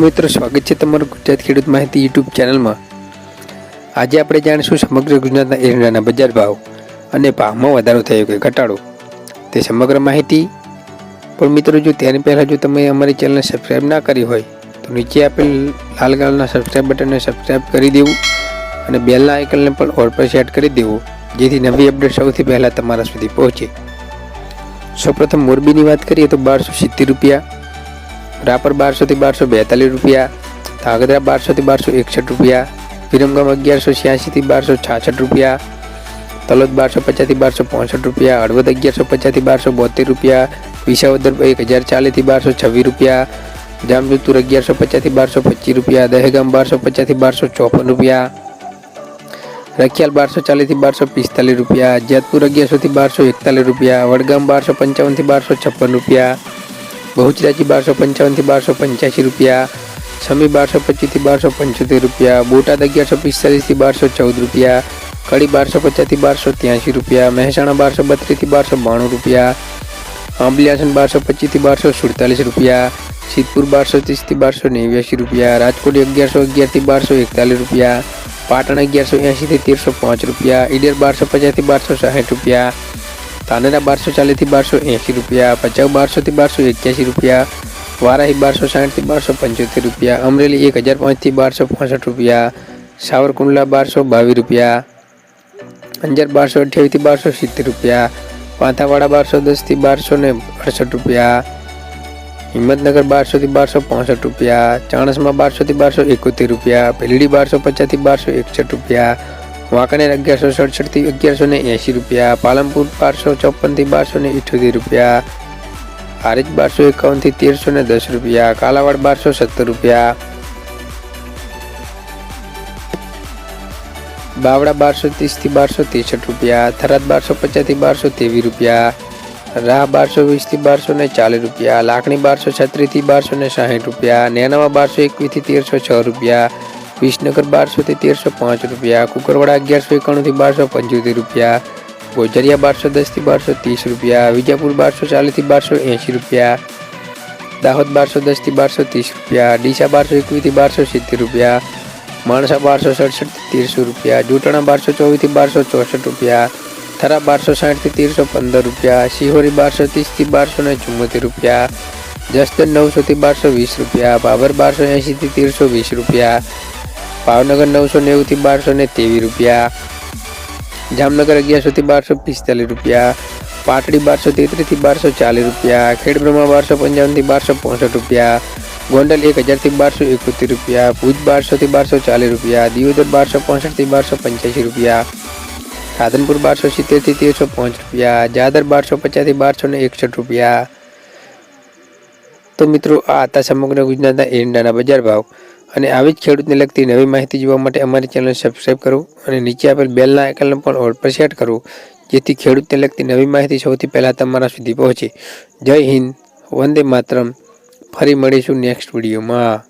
મિત્રો, સ્વાગત છે તમારું ગુજરાત ખેડૂત માહિતી યુટ્યુબ ચેનલમાં. આજે આપણે જાણીશું સમગ્ર ગુજરાતના એરંડાના બજાર ભાવ અને ભાવમાં વધારો થયો કે ઘટાડો. તે સમગ્ર માહિતી પણ મિત્રો, જો તેની પહેલાં જો તમે અમારી ચેનલને સબસ્ક્રાઈબ ના કરી હોય, તો નીચે આપેલ લાલ કલરના સબસ્ક્રાઈબ બટનને સબસ્ક્રાઈબ કરી દેવું અને બેલના આઇકનને પણ ઓર પર સેટ કરી દેવું, જેથી નવી અપડેટ સૌથી પહેલાં તમારા સુધી પહોંચે. સૌપ્રથમ મોરબીની વાત કરીએ તો બારસો સિત્તેર રૂપિયા રાપર બારસોથી બારસો બેતાલીસ રૂપિયા ધાંગધ્રા બારસોથી બારસો એકસઠ રૂપિયા વિરમગામ અગિયારસો છ્યાસીથી બારસો છાસઠ રૂપિયા તલોદ બારસો પચાસથી બારસો પોસઠ રૂપિયા હળવદ અગિયારસો પચાસથી બારસો બોતેર રૂપિયા વિસાવદર એક હજાર ચાલીસથી બારસો છવ્વીસ રૂપિયા જામજોધપુર અગિયારસો પચાસથી બારસો પચીસ રૂપિયા દહેગામ બારસો પચાસથી બારસો ચોપન રૂપિયા રખિયાલ બારસો ચાલીસથી બારસો પિસ્તાલીસ રૂપિયા જેતપુર અગિયારસોથી બારસો એકતાલીસ રૂપિયા વડગામ બારસો પંચાવનથી બારસો છપ્પન રૂપિયા બહુચરાજી બારસો પંચાવનથી બારસો પંચ્યાસી રૂપિયા સમી બારસો પચીસથી બારસો પંચોતેર રૂપિયા બોટાદ અગિયારસો પિસ્તાલીસથી બારસો ચૌદ રૂપિયા કડી બારસો પચાસથી બારસો ત્યાંસી રૂપિયા મહેસાણા બારસો બત્રીસથી બારસો બાણું રૂપિયા આંબલિયાસન બારસો પચીસથી બારસો સુડતાલીસ રૂપિયા સિદ્ધપુર બારસો ત્રીસથી બારસો નેવ્યાસી રૂપિયા રાજકોટ અગિયારસો અગિયારથી બારસો એકતાલીસ રૂપિયા પાટણ અગિયારસો એંશીથી તેરસો પાંચ રૂપિયા ઈડર બારસો પચાસથી બારસો સાઠ રૂપિયા તાનેરા બારસો ચાલીસથી બારસો એંશી રૂપિયા ભચાઉ બારસોથી બારસો એક્યાસી રૂપિયા વારાહી બારસો સાઠથી બારસો પંચોતેર રૂપિયા અમરેલી એક હજાર પાંચથી બારસો પાસઠ રૂપિયા સાવરકુંડલા બારસો બાવીસ રૂપિયા અંજાર બારસો અઠ્યાવીસથી બારસો સિત્તેર રૂપિયા પાંથાવાડા બારસો દસથી બારસો ને અડસઠ રૂપિયા હિંમતનગર બારસોથી બારસો પાસઠ રૂપિયા ચાણસમાં બારસોથી બારસો એકોતેર રૂપિયા ભેલડી બારસો પચાસથી બારસો એકસઠ રૂપિયા વાંકાનેર અગિયારસો સડસઠથી અગિયારસો ને એંશી રૂપિયા, પાલનપુર બારસો ચોપનથી બારસો ને ઇઠ્યોતેર રૂપિયા, હારીજ બારસો એકાવનથી તેરસો ને દસ રૂપિયા, કાલાવાડ બારસો સત્તર રૂપિયા બાવડા બારસો ત્રીસથી બારસો ત્રેસઠ રૂપિયા, થરાદ બારસો પચાસથી બારસો ત્રેવીસ રૂપિયા, રાહ બારસો વીસથી બારસો ને ચાલીસ રૂપિયા, લાખણી બારસો છત્રીસથી બારસો ને સાહીઠ રૂપિયા નેનામાં બારસો એકવીસથી તેરસો છ રૂપિયા વિસનગર બારસોથી તેરસો પાંચ રૂપિયા કુકરવાડા અગિયારસો એકાણુંથી બારસો પંચોતેર રૂપિયા ગોજરિયા બારસો દસથી બારસો ત્રીસ રૂપિયા વિજાપુર બારસો ચાલીસથી બારસો એંશી રૂપિયા દાહોદ બારસો દસથી બારસો ત્રીસ રૂપિયા ડીસા બારસો એકવીસથી બારસો સિત્તેર રૂપિયા માણસા બારસો સડસઠથી તેરસો રૂપિયા જોટાણા બારસો ચોવીસથી બારસો ચોસઠ રૂપિયા થરા બારસો સાઠથી તેરસો પંદર રૂપિયા શિહોરી બારસો ત્રીસથી બારસો ને ચુમ્મોતેર રૂપિયા જસદન નવસોથી બારસો વીસ રૂપિયા બાબર બારસો એંશીથી તેરસો વીસ રૂપિયા ભાવનગર નવસો નેવુંથી બારસો ને ત્રેવીસ રૂપિયા જામનગર અગિયારસોથી બારસો પિસ્તાલીસ રૂપિયા પાટડી બારસો તેત્રીસથી બારસો ચાલીસ રૂપિયા ખેડબ્રહ્મા બારસો પંચાવનથી બારસો પોસઠ રૂપિયા ગોંડલ એક હજારથી બારસો એકોતેર રૂપિયા ભુજ બારસોથી બારસો ચાલીસ રૂપિયા દિયોદર બારસો પોસઠથી બારસો પંચ્યાસી રૂપિયા રાધનપુર બારસો સિત્તેરથી તેરસો પાંચ રૂપિયા જાદર બારસો પચાસથી બારસો ને એકસઠ રૂપિયા તો મિત્રો આ હતા સમગ્ર ગુજરાતના એરંડાના બજાર ભાવ અને આવી જ ખેડૂતને લગતી નવી માહિતી જોવા માટે અમારી ચેનલ સબસ્ક્રાઈબ કરો અને નીચે આપેલ બેલના આઇકનને પણ ઓલ પર સેટ કરો, જેથી ખેડૂતને લગતી નવી માહિતી સૌથી પહેલાં તમારા સુધી પહોંચે. જય હિન્દ, વંદે માતરમ. ફરી મળીશું નેક્સ્ટ વિડીયોમાં